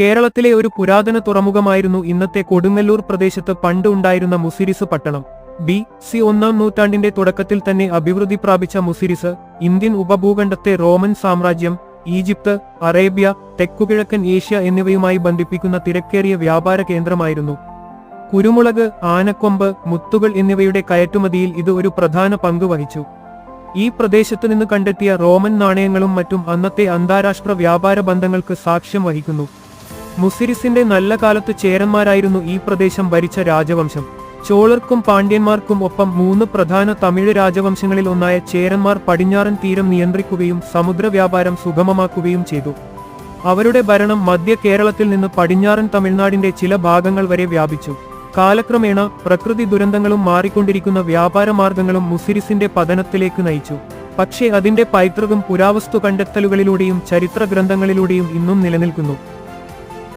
കേരളത്തിലെ ഒരു പുരാതന തുറമുഖമായിരുന്നു ഇന്നത്തെ കൊടുങ്ങല്ലൂർ പ്രദേശത്ത് പണ്ട് ഉണ്ടായിരുന്ന മുസിരിസ് പട്ടണം. ബി സി ഒന്നാം നൂറ്റാണ്ടിന്റെ തുടക്കത്തിൽ തന്നെ അഭിവൃദ്ധി പ്രാപിച്ച മുസിരിസ് ഇന്ത്യൻ ഉപഭൂഖണ്ഡത്തെ റോമൻ സാമ്രാജ്യം ഈജിപ്ത് അറേബ്യ തെക്കുകിഴക്കൻ ഏഷ്യ എന്നിവയുമായി ബന്ധിപ്പിക്കുന്ന തിരക്കേറിയ വ്യാപാര കേന്ദ്രമായിരുന്നു. കുരുമുളക് ആനക്കൊമ്പ് മുത്തുകൾ എന്നിവയുടെ കയറ്റുമതിയിൽ ഇത് ഒരു പ്രധാന പങ്ക് വഹിച്ചു. ഈ പ്രദേശത്തു നിന്ന് കണ്ടെത്തിയ റോമൻ നാണയങ്ങളും മറ്റും അന്നത്തെ അന്താരാഷ്ട്ര വ്യാപാര ബന്ധങ്ങൾക്ക് സാക്ഷ്യം വഹിക്കുന്നു. മുസിരിസിന്റെ നല്ല കാലത്ത് ചേരന്മാരായിരുന്നു ഈ പ്രദേശം ഭരിച്ച രാജവംശം. ചോളർക്കും പാണ്ഡ്യന്മാർക്കും ഒപ്പം മൂന്ന് പ്രധാന തമിഴ് രാജവംശങ്ങളിൽ ഒന്നായ ചേരന്മാർ പടിഞ്ഞാറൻ തീരം നിയന്ത്രിക്കുകയും സമുദ്ര വ്യാപാരം സുഗമമാക്കുകയും ചെയ്തു. അവരുടെ ഭരണം മധ്യ കേരളത്തിൽ നിന്ന് പടിഞ്ഞാറൻ തമിഴ്നാടിന്റെ ചില ഭാഗങ്ങൾ വരെ വ്യാപിച്ചു. കാലക്രമേണ പ്രകൃതി ദുരന്തങ്ങളും മാറിക്കൊണ്ടിരിക്കുന്ന വ്യാപാര മാർഗങ്ങളും മുസിരിസിന്റെ പതനത്തിലേക്ക് നയിച്ചു. പക്ഷേ അതിന്റെ പൈതൃകം പുരാവസ്തു കണ്ടെത്തലുകളിലൂടെയും ചരിത്ര ഗ്രന്ഥങ്ങളിലൂടെയും ഇന്നും നിലനിൽക്കുന്നു.